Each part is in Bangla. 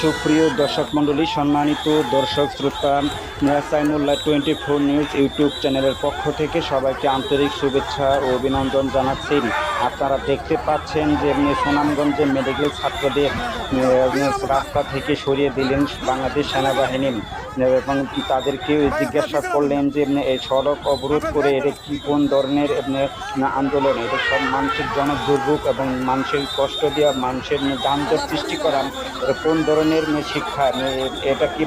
সুপ্রিয় দর্শক মণ্ডলী, সম্মানিত দর্শক শ্রোতা Saimullah twenty four news YouTube চ্যানেলের পক্ষ থেকে সবাইকে আন্তরিক শুভেচ্ছা ও অভিনন্দন জানাচ্ছি। আপনারা দেখতে পাচ্ছেন যে সুনামগঞ্জে মেডিকেল ছাত্রদের রাস্তা থেকে সরিয়ে দিলেন বাংলাদেশ সেনাবাহিনী। এবং তাদেরকে জিজ্ঞাসা করলেন যে এই সড়ক অবরোধ করে এটা কি কোন ধরনের আন্দোলন? এটা সব মানুষের জনদুর্ভোগ এবং মানুষের কষ্ট দেওয়া, মানুষের যানজট সৃষ্টি করা কোন ধরনের শিক্ষা? এটা কি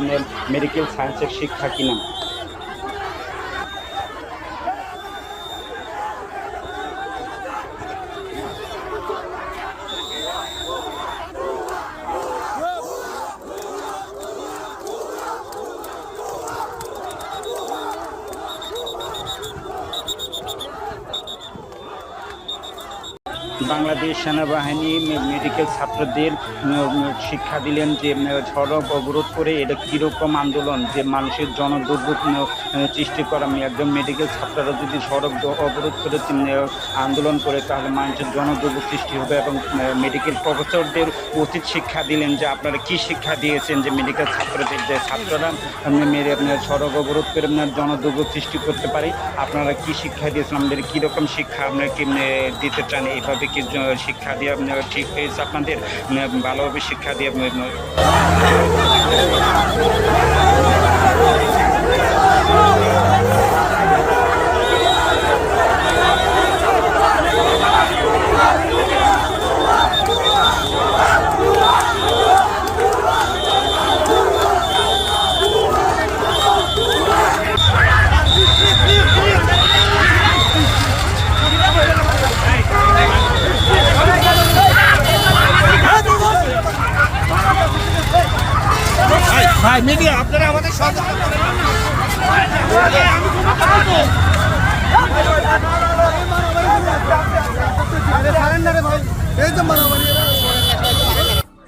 মেডিকেল সায়েন্সের শিক্ষা কিনা? বাংলাদেশ সেনাবাহিনী মেডিকেল ছাত্রদের শিক্ষা দিলেন যে সড়ক অবরোধ করে এটা কীরকম আন্দোলন? যে মানুষের জনদুর্ভোগ সৃষ্টি করা একজন মেডিকেল ছাত্ররা যদি সড়ক অবরোধ করে আন্দোলন করে, তাহলে মানুষের জনদুর্ভোগ সৃষ্টি হবে এবং মেডিকেল প্রফেসরদের উচিত শিক্ষা দিলেন যে, আপনারা কি শিক্ষা দিয়েছেন যে মেডিকেল ছাত্রদের, যে ছাত্ররা মেরে আপনার সড়ক অবরোধ করে আপনার জনদুর্ভোগ সৃষ্টি করতে পারে, আপনারা কি শিক্ষা দিয়েছেন? আমাদের কীরকম শিক্ষা আপনারা কি দিতে চান? এইভাবে কি শিক্ষা দিয়ে ঠিক হয়েছে? আপনাদের ভালোভাবে শিক্ষা দিয়ে ভাই, মিডিয়া, আপনারা আমাদের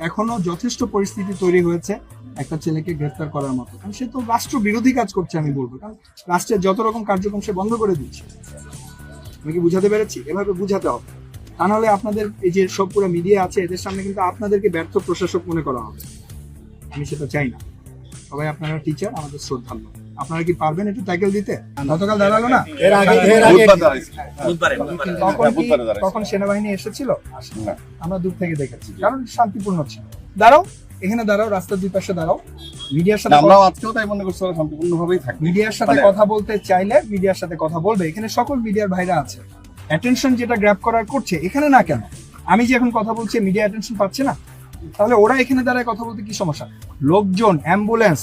এখনও যথেষ্ট পরিস্থিতি তৈরি হয়েছে একটা ছেলেকে গ্রেফতার করার মতো। কারণ সে তো রাষ্ট্র বিরোধী কাজ করছে, আমি বলব। কারণ রাষ্ট্রের যত রকম কার্যক্রম সে বন্ধ করে দিচ্ছে আমি কি বুঝাতে পেরেছি? এভাবে বুঝাতে হবে। তা নাহলে আপনাদের এই যে সব পুরো মিডিয়া আছে, এদের সামনে কিন্তু আপনাদেরকে ব্যর্থ প্রশাসক মনে করা হবে। আমি সেটা চাই না। সবাই আপনারা টিচার আমাদের শ্রদ্ধাল্য আপনারা কি পারবেন একটু ট্যাকেল দিতে? গতকাল দাঁড়াল না? এর আগে এর আগে তখন বুধবারে দাঁড়াইছে। তখন সেনাবাহিনী এসেছিল? আমরা দূর থেকে দেখেছি। কারণ শান্তিপূর্ণ ছিল। দাঁড়াও এখানে দাঁড়াও রাস্তার দুই পাশে দাঁড়াও। মিডিয়ার সাথে আমরাও আজকেও তাই মনে করছি শান্তিপূর্ণভাবেই থাকবে। মিডিয়ার সাথে মানে- কথা বলতে চাইলে মিডিয়ার সাথে কথা বলবে। এখানে সকল মিডিয়ার ভাইরা আছে। অ্যাটেনশন যেটা গ্র্যাব করার করছে এখানে না কেন? আমি যে এখন কথা বলছি মিডিয়া অ্যাটেনশন পাচ্ছে না? তাহলে ওরা এখানে দাঁড়ায় কথা বলতে কি সমস্যা? লোকজন অ্যাম্বুলেন্স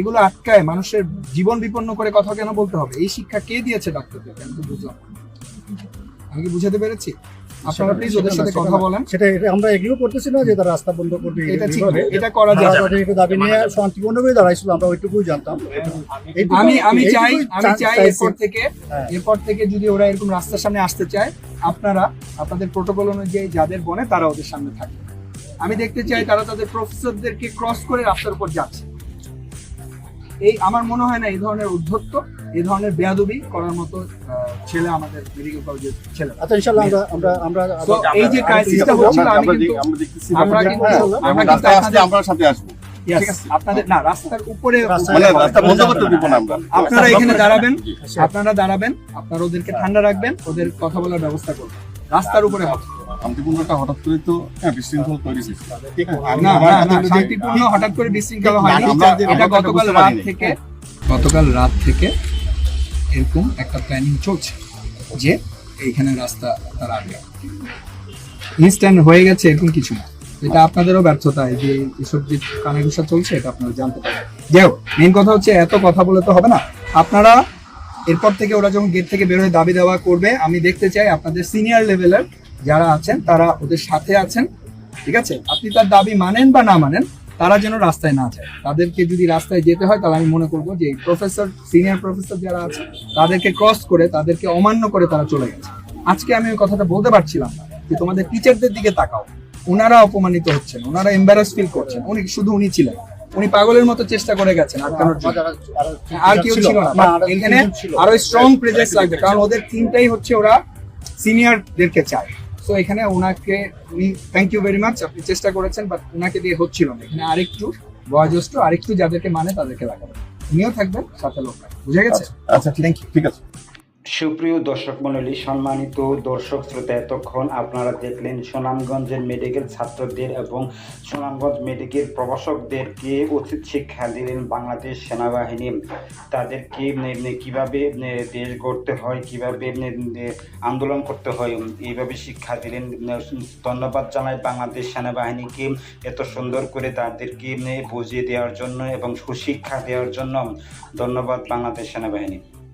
এগুলো আটকায় মানুষের জীবন বিপন্ন করে কথা কেন বলতে হবে? এই শিক্ষা কে দিয়েছে ডাক্তারদেরকে আমি তো বুঝলাম আমি কি বুঝাতে পেরেছি? আপনারা প্লিজ ওদের সাথে কথা বলেন। সেটা আমরা এগ্রিও করতেছি না যে তারা রাস্তা বন্ধ করবে এটা ঠিক এটা করা যায়। এটা দাবি নিয়ে শান্তিপূর্ণভাবে দাঁড়াইছিল আমরা ওইটুকুই জানতাম। আমি আমি চাই আমি চাই এরপর থেকে হ্যাঁ। এরপর থেকে যদি ওরা এরকম রাস্তার সামনে আসতে চায় আপনারা আপনাদের প্রোটোকল অনুযায়ী যাদের বনে তারা ওদের সামনে থাকে আমি দেখতে চাই তারা তাদের প্রফেসরদেরকে ক্রস করে রাস্তার উপর যাচ্ছে। এই আমার মনে হয় না এই ধরনের উদ্ধত্ত এই ধরনের বেয়াদবি করার মতো ছেলে আমাদের মেডিকেল কলেজের ছেলে আচ্ছা ইনশাল্লাহ আমরা আমরা আমরা এই যে ক্রাইসিসটা হচ্ছিল আমি কিন্তু আমরা দেখতেছি আমরা কিন্তু- হ্যাঁ, আমরা কিন্তু আপনাদের- আমরা সাথে আসব। Yes, ঠিক আছে। আপনাদের না রাস্তার উপরে মানে রাস্তা বন্ধ করতে দিব না আমরা। আপনারা এখানে দাঁড়াবেন। আপনারা দাঁড়াবেন আপনারা ওদেরকে ঠান্ডা রাখবেন ওদের কথা বলার ব্যবস্থা করবেন। রাস্তার উপরে হবে। শান্তিপূর্ণটা হঠাৎ করে তো হ্যাঁ বিশৃঙ্খল যে- শান্তিপূর্ণ হঠাৎ করে বিশৃঙ্খলা হয়নি। এটা গতকাল রাত থেকে গতকাল রাত থেকে এরকম একটা প্ল্যানিং চলছে যে এইখানে রাস্তা তার আগে। ইনস্ট্যান্ট হয়ে গেছে এরকম কিছু না। এটা আপনাদেরও ব্যর্থতা এই যে এসব যে কানাঘুষা চলছে এটা আপনারা জানতে পারেন যাই হোক মেন কথা হচ্ছে এত কথা বলে তো হবে না। আপনারা এরপর থেকে ওরা যখন গেট থেকে বের হয়ে দাবি দেওয়া করবে আমি দেখতে চাই আপনাদের সিনিয়র লেভেলের যারা আছেন, তারা ওদের সাথে আছেন, ঠিক আছে? আপনি তার দাবি মানেন বা না মানেন, তারা যেন রাস্তায় না যায়। তাদেরকে যদি রাস্তায় যেতে হয়, তাহলে আমি মনে করব যে প্রফেসর সিনিয়র প্রফেসর যারা আছে তাদেরকে ক্রস করে, তাদেরকে অমান্য করে তারা চলে গেছে। আজকে আমি ওই কথাটা বলতে পারছিলাম না যে তোমাদের টিচারদের দিকে তাকাও। ওনারা অপমানিত হচ্ছেন, ওনারা এম্বারাস ফিল করছেন। উনি, শুধু উনি ছিলেন। উনি পাগলের মতো চেষ্টা করে গেছেন আটকানোর আর কেউ ছিল না। এখানে আরও স্ট্রং প্রেজেন্স লাগবে, কারণ ওদের থিমটাই হচ্ছে ওরা সিনিয়রদেরকে চায়। সো এখানে ওনাকে উনি থ্যাংক ইউ ভেরি মাচ আপনি চেষ্টা করেছেন বাট ওনাকে দিয়ে হচ্ছিল না। এখানে আরেকটু বয়োজ্যেষ্ঠ, আরেকটু যাদেরকে মানে তাদেরকে লাগাবেন উনিও থাকবেন, সাথে লোক বুঝে গেছে? আচ্ছা থ্যাংক ইউ ঠিক আছে। সুপ্রিয় দর্শক মণ্ডলী, সম্মানিত দর্শক শ্রোতা, এতক্ষণ আপনারা দেখলেন সুনামগঞ্জের মেডিকেল ছাত্রদের এবং সুনামগঞ্জ মেডিকেল প্রবাসকদেরকে উচিত শিক্ষা দিলেন বাংলাদেশ সেনাবাহিনী। তাদেরকে কীভাবে দেশ গড়তে হয়, কীভাবে আন্দোলন করতে হয় এইভাবে শিক্ষা দিলেন ধন্যবাদ জানাই বাংলাদেশ সেনাবাহিনীকে এত সুন্দর করে তাদেরকে বুঝিয়ে দেওয়ার জন্য এবং সুশিক্ষা দেওয়ার জন্য। ধন্যবাদ বাংলাদেশ সেনাবাহিনী।